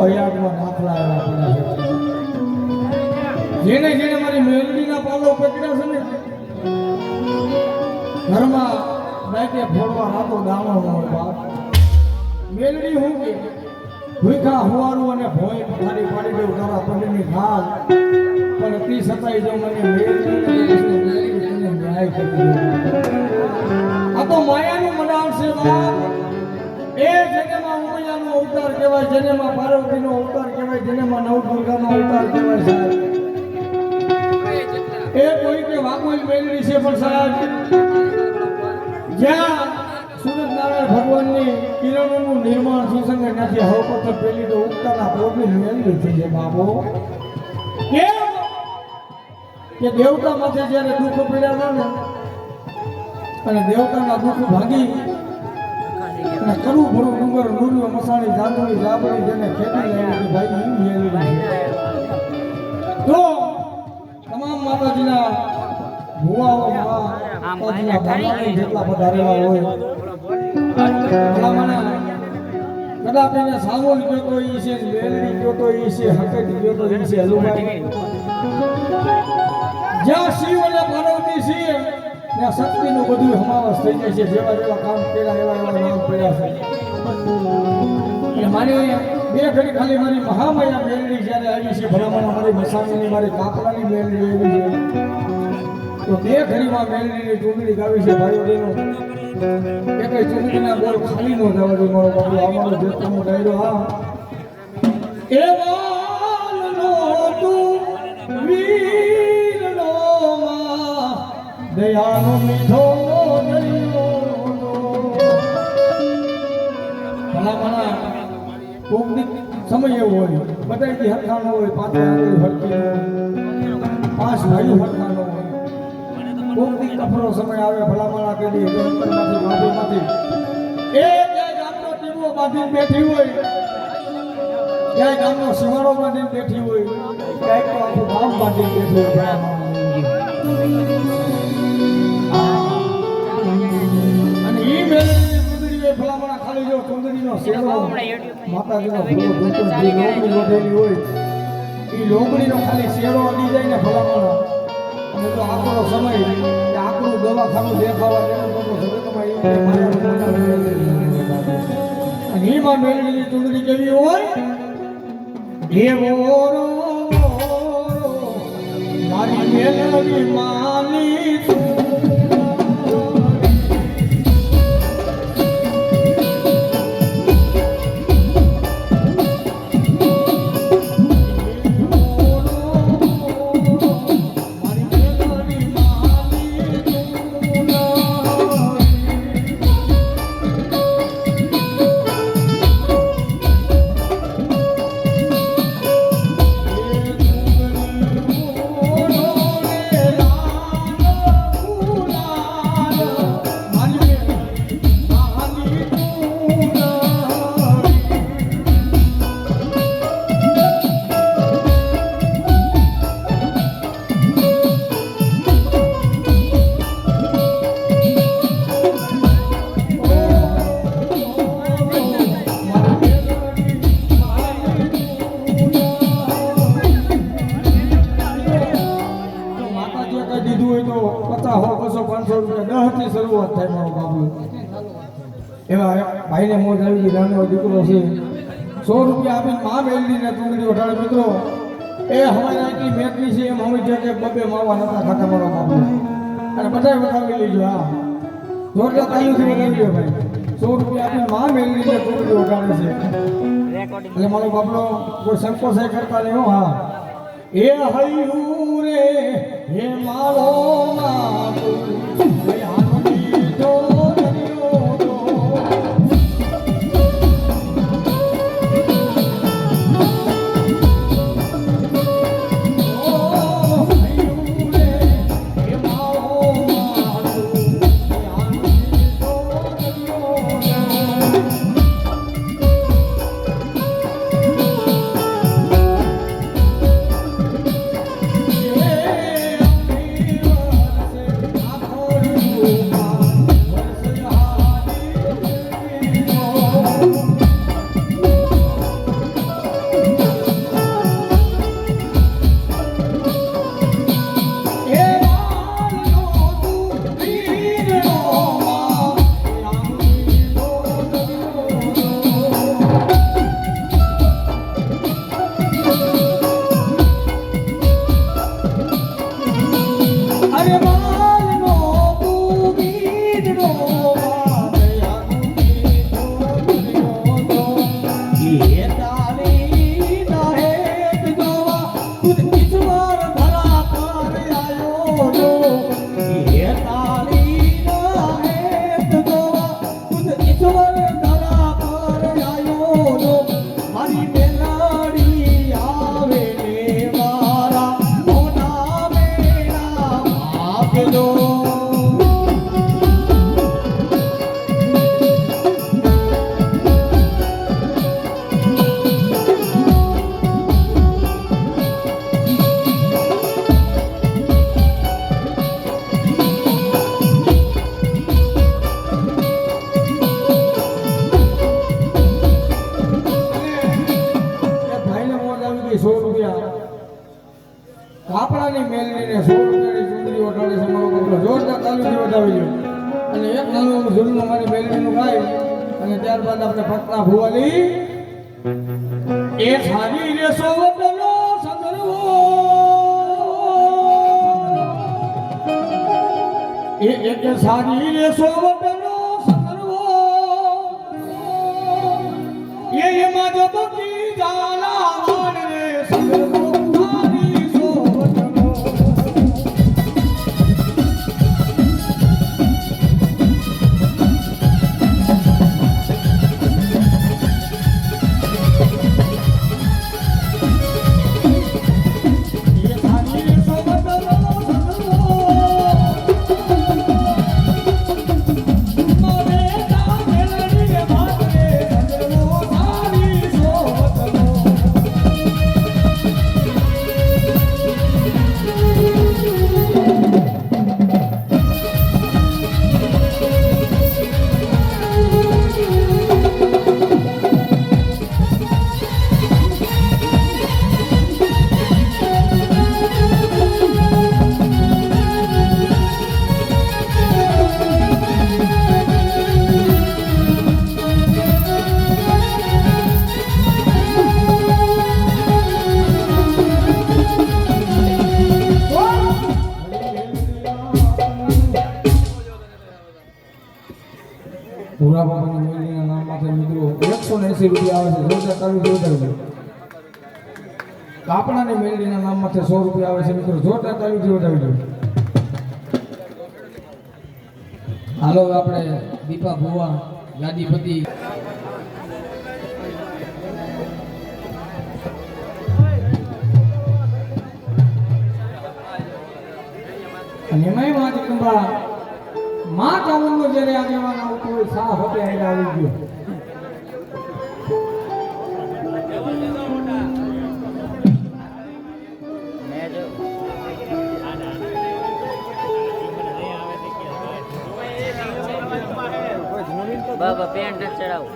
હયાતમાં દાખલા આવ્યા છે. જેને જેને મારી મેલડીના પાલો પકડ્યા છે ને, ઘરમાં બેઠે ફોડવા રાતો દાણો બાપ. મેલડી હું કે, ભૂખા હોવાનું અને ભોય પથારી પાડી દઉં તારા પગની ખાલ પણ તી સતાઈ જો મને ન્યાય કરી આ તો માયાનું મડાણ છે બાપ. એ ઉમૈયાનો અવતાર કહેવાય, જેનેમાં પાર્વતીનો અવતાર કહેવાય, જેનેમાં નવદુર્ગાનો અવતાર કહેવાય સાહેબ એ કોઈ કે વાગોઈ મેળવી છે પણ સાહેબ, જ્યાં સૂરજનારાયણ ભગવાનની કિરણોનું નિર્માણ સુસંગ નથી હવે પછી પેલી તો ઉગતાના પ્રોબ્લેમ મેળવી થઈ છે બાબો કે દેવતા માથે જ્યારે દુઃખ પીડા ને, અને દેવતાના દુઃખ ભાગી અને કરવું ભરું ડુંગર નુરિયો મસાણી જાદુની જાબડી જેને ખેતી લાવી ભાઈ મેળવી છે તો તમામ માતાજીના ભુવાઓ માતાજીના બાબાની જેટલા પધારેલા હોય, ભલામણા, કદાચ એને સાવણ કયો તો ઈ છે વેલડી ગયો તો ઈ છે હકેત કયો તો ઈ છે હલુભાઈ જ્યાં શિવ અને પાર્વતી છે ત્યાં શક્તિનું બધું સમાવેશ થઈ જાય છે. જેવા જેવા કામ કર્યા, એવા એવા નામ પડ્યા છે. મારી બે ઘડી ખાલી મારી મહામાયા મેળવી જ્યારે આવી છે ભલામણ મારી મસાણીની, મારી કાપડાની મેળવી આવી છે. તો બે ઘડીમાં મેળવીની ચૂંટણી ગાવી છે ભાઈઓ બહેનો એક ચૂંટણીના બોલ ખાલી નો જવા દે, મારો બાબુ અમારો જેટલો ડાયરો, હા. એ વાલનો તું માં દયાનો મીઠો સમય એવો હોય બધા દી હરખા ન હોય પાંચ હરખી પાંચ ભાઈ હરખાનો હોય. કોકની કફરો સમય આવે ભલામણા કે દી અંતરમાંથી માફીમાંથી એ ક્યાંય ગામનો ટીમો બાંધી બેઠી હોય ક્યાંય ગામનો સિવાડો બાંધીને બેઠી હોય ક્યાંય તો આખું ગામ બાંધીને બેઠી હોય માતાજીનો ભૂલો જે હોય લોગડીનો ખાલી શેરો અડી જાય ને ભલામણા. અને તો આકરો સમય કે આકરું દવાખાનું દેખાવા. અને ઈમાં મેળવેલી ચૂંટણી કેવી હોય? રો મારી મેળવી માની ભાઈને મોજ આવી દીકરો છે. સો રૂપિયા આપીને મા ને ચૂંટણી વટાડે મિત્રો, એ હમારી આટલી મેટલી છે, એમ હમી છે કે બબે માવા નતા ખાતા મારો બાપુ અને બધા વટાવી લેજો હા. જોરદાર તાલીમથી લ્યો ભાઈ. સો રૂપિયા આપીને મા ને ચૂંટણી ઉઠાડે છે. એટલે મારો બાપનો કોઈ સંકોચ એ કરતા નહીં, હો એ હૈયું રે, હે મારો માતો મેલડીનું ગાય અને ત્યારબાદ આપણે પટના ભુવાની એ સારી રે સોવતનો સંદર્ભો એ એક સારી રે માથે સો રૂપિયા આવે છે મિત્રો. જોરદાર તાળી વધાવી દો હાલો આપણે દીપા ભુવા ગાદીપતિ અને એમાંયમાં જગદંબા માં ચામુંડો જ્યારે આગેવાન આવતો હોય સા હોતે આવી ગયો. બાબા પેન્ટ જ ચડાવું.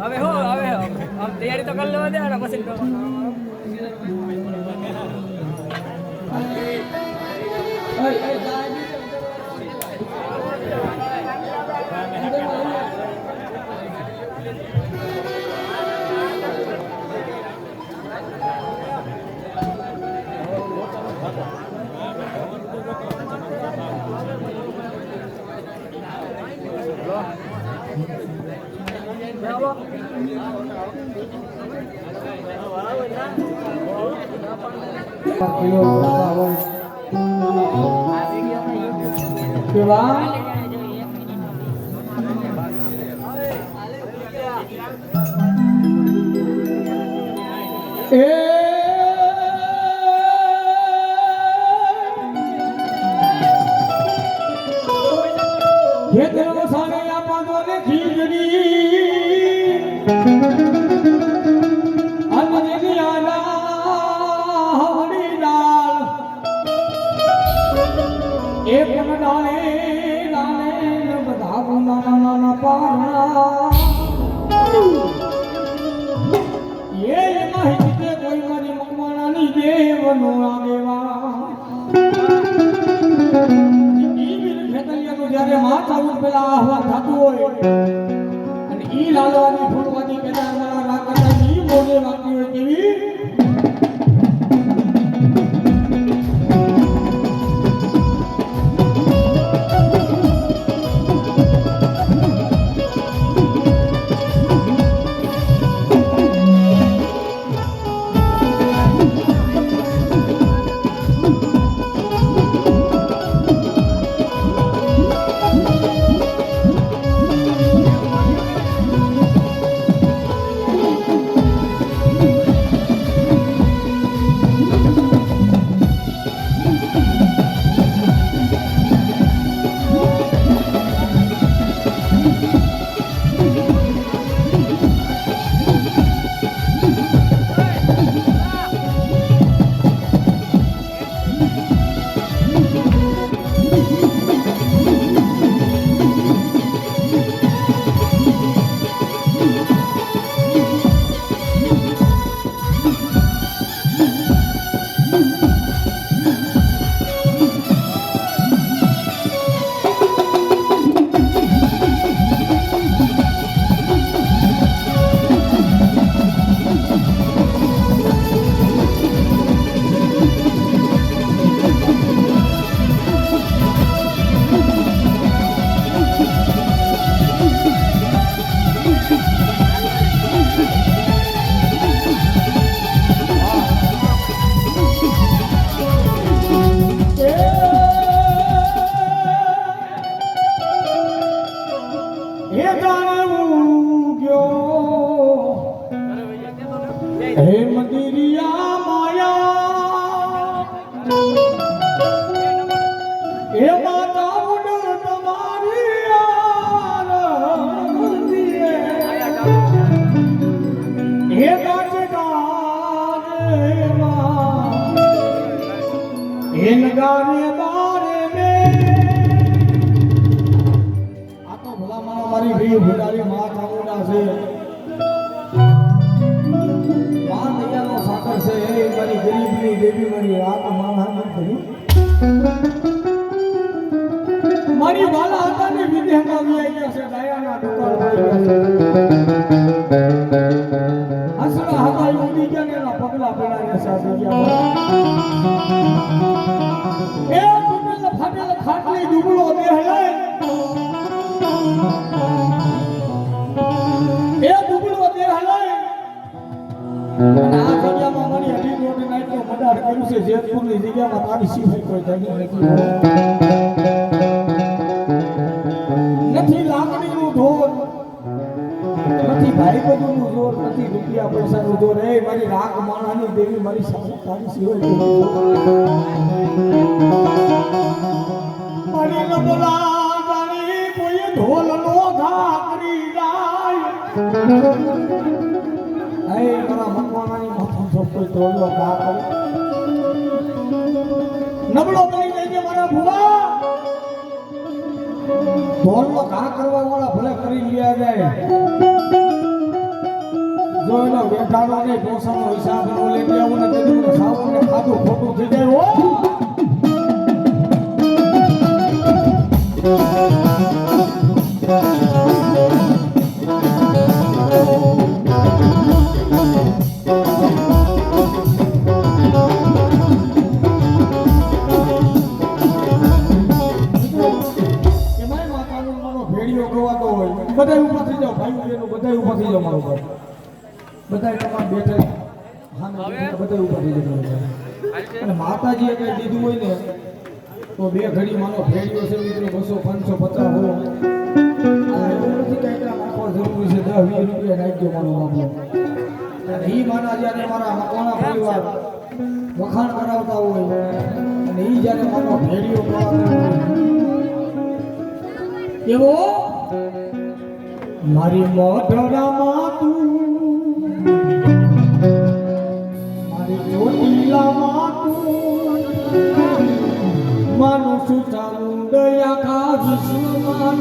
હવે હો હવે તૈયારી તો કરી લેવા દે અને પછી Hey, ભરતા હોય કેવા માથા ઉપર પેલા આહવાન થતું હોય અને ઈ લાલવાની ફૂલવાની પેલા મારા રાખતા ઈ મોઢે વાગતી હોય કેવી હે જાણે ઉગ્યો હે મંદિરિયા માયા હે માતા ઉડર તમારી હે ગાજગાર હે મારી વાલા હતા ને વિદ્યામાં વ્યાઈ ગયા છે, દયાના ટુકડા થઈ ગયા છે હસણા હતા ઉડી ગયા ને, એના પગલા પડાયા છે, આ એ તૂટેલા ફાટેલા ખાટલી દુબળો દેહ લઈ તારી સિવાય કોઈ નથી નથી. રૂપિયા પૈસાનું જોર રે મારી રાગ માણાની દેવી મારી સાસુ તારી સિવાય. મારી ન બોલા જાણી કોઈ ઢોલ નો કરી જાય હે મારા મનવાણાની માથું છો કોઈ ઢોલનો ઘા કરે. નબળો બની જઈને મારા ભુવા, ઢોલનો ઘા કરવા વાળા ભલે કરી લ્યા જાય. જો એનો વેઠાનો ને પોષણનો હિસાબ નો લઈ ગયા નથી તેનું સાવું ને ખાધું, ખોટું થઈ જાય બધાય ઊભા થઈ જાઓ ભાઈ બધાય ઊભા થઈ જાઓ મારો ભાઈ બધાય તમામ બેઠા હા બધાય ઊભા થઈ અને માતાજીએ કઈ દીધું હોય ને, તો બે ઘડી માનો ભેડિયો છે, મિત્રો, બસો, પાંચસો, પચાસ હો નથી કે એટલા જરૂરી ઈ માના જ્યારે મારા મકવાણા પરિવાર વખાણ કરાવતા હોય, અને એ જ્યારે મારો ભેડિયો એવો? મારી મોઢરામાં તું ચોટીલામાં તું માનું છું ચામુંડયા કા વિશ્વમાં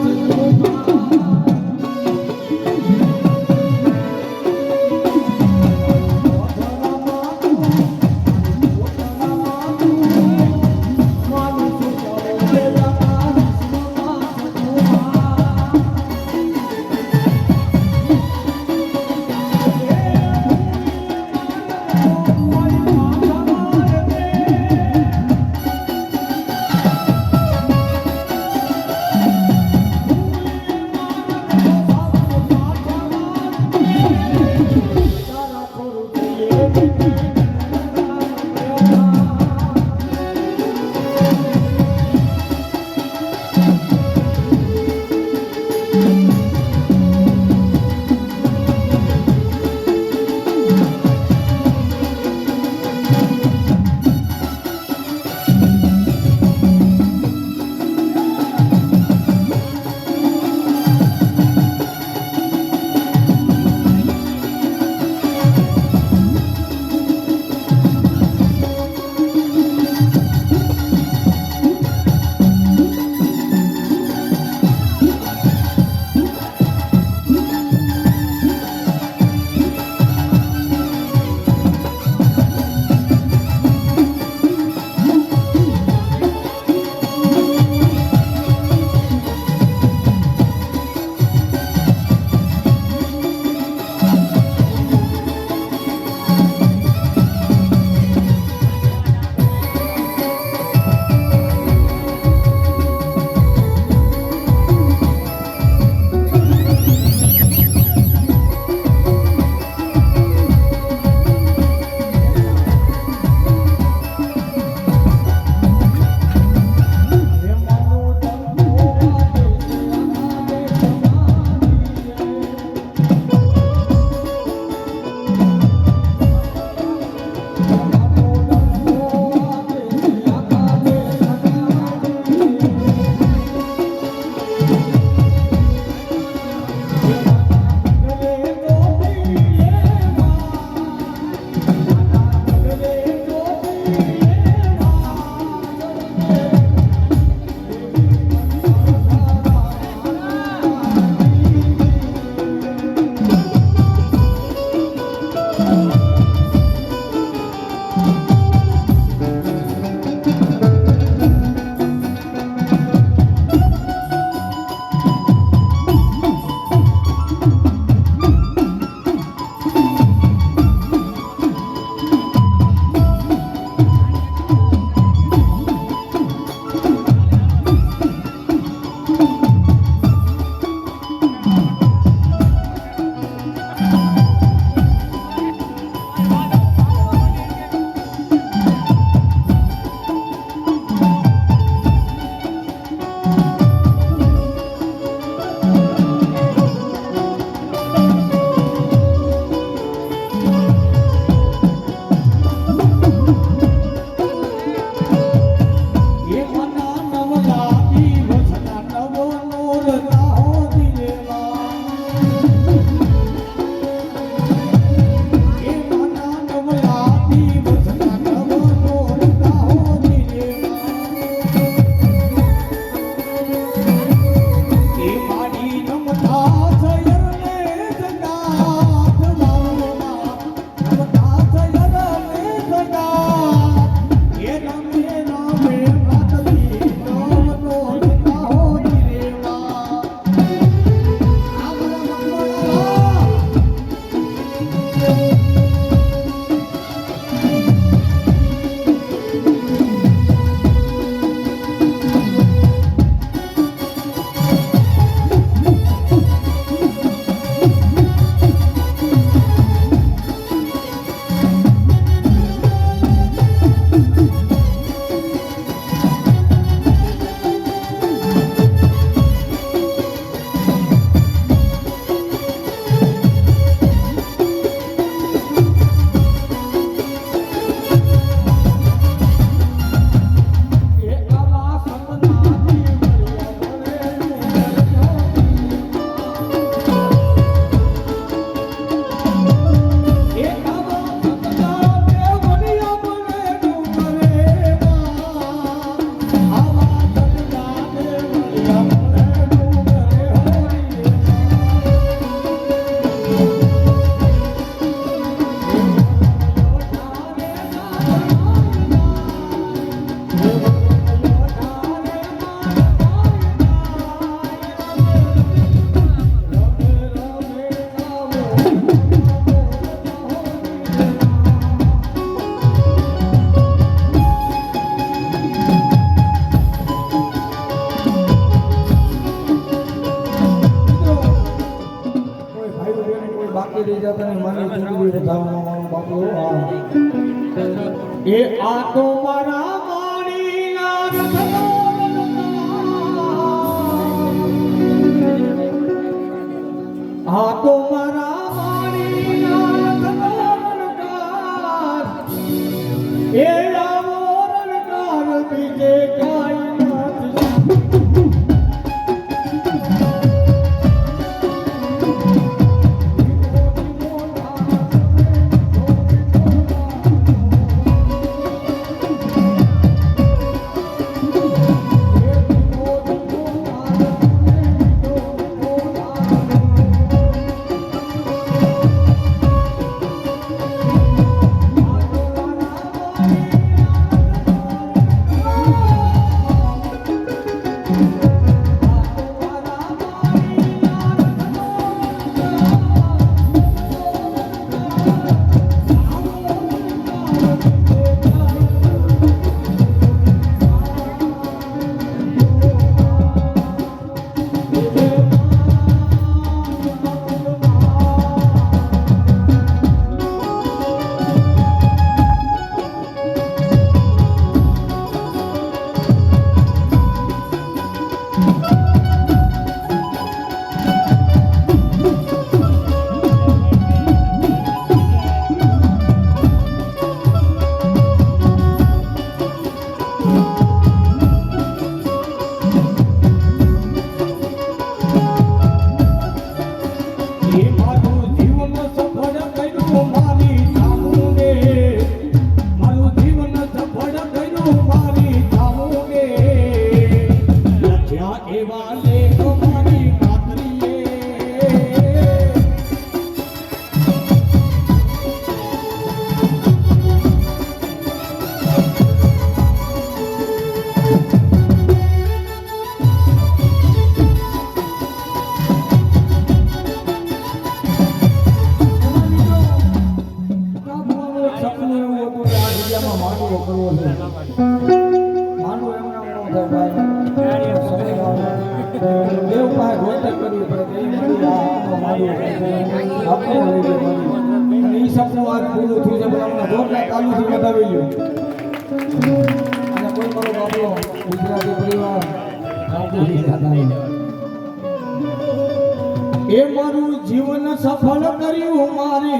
એ મારું જીવન સફળ કર્યું મારી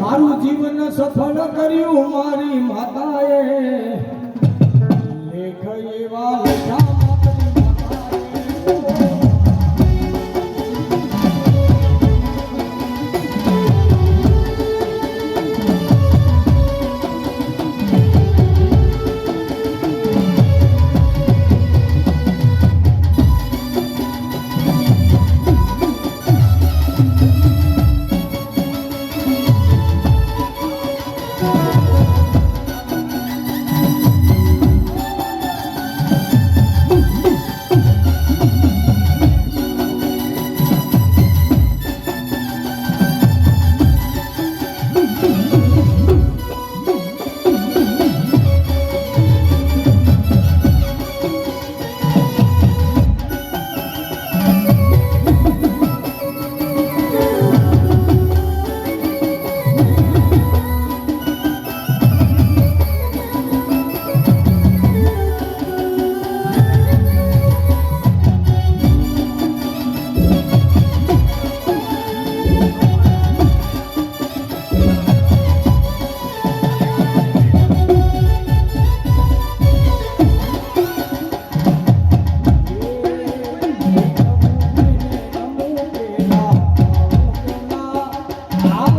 મારું જીવન સફળ કર્યું મારી માતાએ. લેખ એવા લખા કોઈ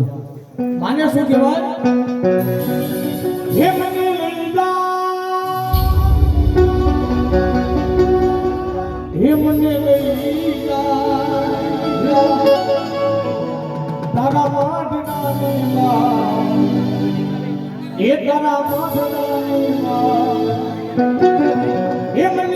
ગયો માને શું કહેવાય? હે મને લઈ હે મને લઈ તારા માઢના એ મને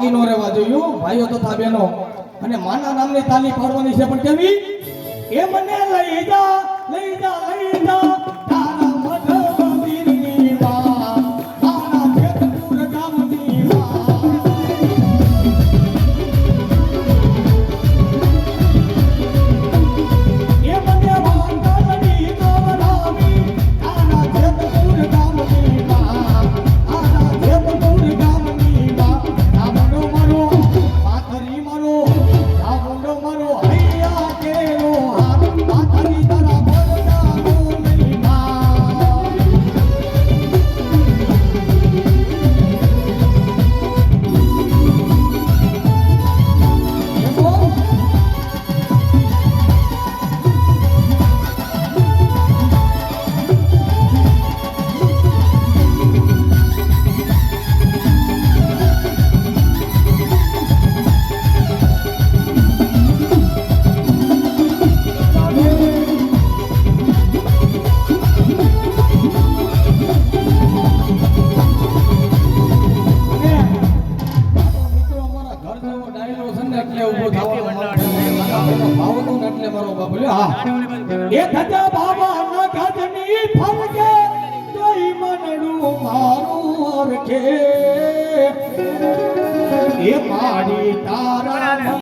બાકી નો રહેવા જોયું ભાઈઓ તથા બહેનો. અને માના નામની તાલી પાડવાની છે પણ કેવી? એ મને લઈ જા લઈ જા લઈ જા.